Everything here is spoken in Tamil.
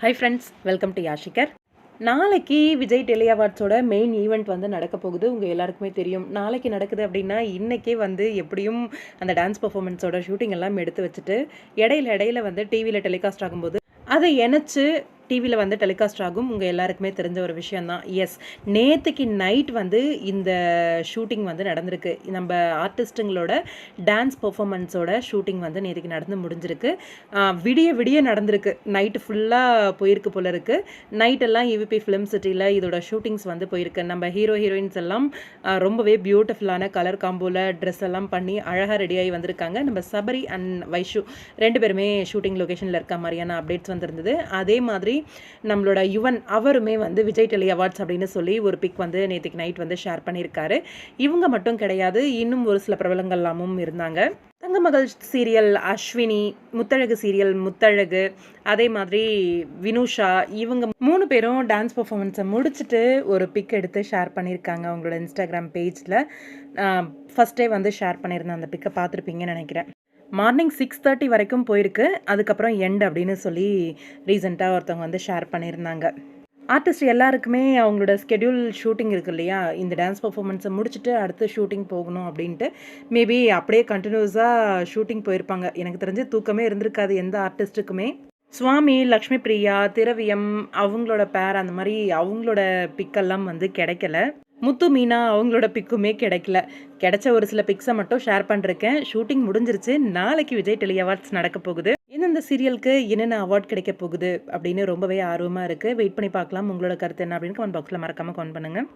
ஹை ஃப்ரெண்ட்ஸ் வெல்கம் டு யாஷிகர் நாளைக்கு விஜய் டெலி அவார்ட்ஸோட மெயின் ஈவெண்ட் வந்து நடக்க போகுது. உங்கள் எல்லாருக்குமே தெரியும். நாளைக்கு நடக்குது அப்படின்னா இன்றைக்கே வந்து எப்படியும் அந்த டான்ஸ் பர்ஃபார்மன்ஸோட ஷூட்டிங் எல்லாம் எடுத்து வச்சுட்டு இடையில இடையில வந்து டிவியில் டெலிகாஸ்ட் ஆகும்போது அதை இணைச்சு டிவியில் வந்து டெலிகாஸ்ட் ஆகும். உங்கள் எல்லாருக்குமே தெரிஞ்ச ஒரு விஷயந்தான் எஸ் நேற்றுக்கு நைட் வந்து இந்த ஷூட்டிங் வந்து நடந்திருக்கு. நம்ம ஆர்டிஸ்ட்டுங்களோட டான்ஸ் பர்ஃபாமன்ஸோட ஷூட்டிங் வந்து நேற்றுக்கு நடந்து முடிஞ்சிருக்கு. விடிய விடிய நடந்திருக்கு. நைட்டு ஃபுல்லாக போயிருக்கு போல இருக்குது நைட்டெல்லாம் இவிபி ஃபிலிம் சிட்டியில் இதோட ஷூட்டிங்ஸ் வந்து போயிருக்கு. நம்ம ஹீரோ ஹீரோயின்ஸ் எல்லாம் ரொம்பவே பியூட்டிஃபுல்லான கலர் காம்போவில் ட்ரெஸ் எல்லாம் பண்ணி அழகாக ரெடியாகி வந்திருக்காங்க. நம்ம சபரி அண்ட் வைஷு ரெண்டு பேருமே ஷூட்டிங் லொக்கேஷனில் இருக்க மாதிரியான அப்டேட்ஸ் வந்திருந்தது. அதே மாதிரி நம்மளோட யுவன் அவருமே வந்து விஜய் டெலி அவார்ட்ஸ் அப்படின்னு சொல்லி ஒரு பிக் வந்து நேற்றுக்கு நைட் வந்து ஷேர் பண்ணியிருக்காரு. இவங்க மட்டும் கிடையாது இன்னும் ஒரு சில பிரபலங்கள்லாமும் இருந்தாங்க. தங்கமகள் சீரியல் அஸ்வினி முத்தழகு சீரியல் முத்தழகு அதே மாதிரி வினுஷா இவங்க மூணு பேரும் டான்ஸ் பர்ஃபாமன்ஸை முடிச்சுட்டு ஒரு பிக் எடுத்து ஷேர் பண்ணியிருக்காங்க அவங்களோட இன்ஸ்டாகிராம் பேஜில் ஃபஸ்ட்டே வந்து ஷேர் பண்ணியிருந்தேன் அந்த பிக்கை பார்த்துருப்பீங்கன்னு நினைக்கிறேன். மார்னிங் சிக்ஸ் தேர்ட்டி வரைக்கும் போயிருக்கு. அதுக்கப்புறம் எண்ட் அப்படின்னு சொல்லி ரீசெண்டாக ஒருத்தவங்க வந்து ஷேர் பண்ணியிருந்தாங்க. ஆர்டிஸ்ட் எல்லாருக்குமே அவங்களோட ஸ்கெடியூல் ஷூட்டிங் இருக்கு இல்லையா? இந்த டான்ஸ் பர்ஃபார்மன்ஸை முடிச்சுட்டு அடுத்து ஷூட்டிங் போகணும் அப்படின்ட்டு மேபி அப்படியே கண்டினியூஸாக ஷூட்டிங் போயிருப்பாங்க. எனக்கு தெரிஞ்சு தூக்கமே இருந்திருக்காது எந்த ஆர்டிஸ்ட்டுக்குமே சுவாமி லக்ஷ்மி பிரியா திரவியம் அவங்களோட பேர் அந்த மாதிரி அவங்களோட பிக்கெல்லாம் வந்து கிடைக்கல. முத்து மீனா அவங்களோட பிக்குமே கிடைக்கல. கிடைச்ச ஒரு சில பிக்ஸை மட்டும் ஷேர் பண்ணிருக்கேன். ஷூட்டிங் முடிஞ்சிருச்சு. நாளைக்கு விஜய் டெலி அவார்ட்ஸ் நடக்க போகுது. எந்தெந்த சீரியலுக்கு என்னென்ன அவார்ட் கிடைக்க போகுது அப்படின்னு ரொம்பவே ஆர்வமாக இருக்குது வெயிட் பண்ணி பார்க்கலாம். உங்களோட கருத்து என்ன அப்படின்னு கமெண்ட் பாக்ஸில் மறக்காமல் கமெண்ட் பண்ணுங்கள்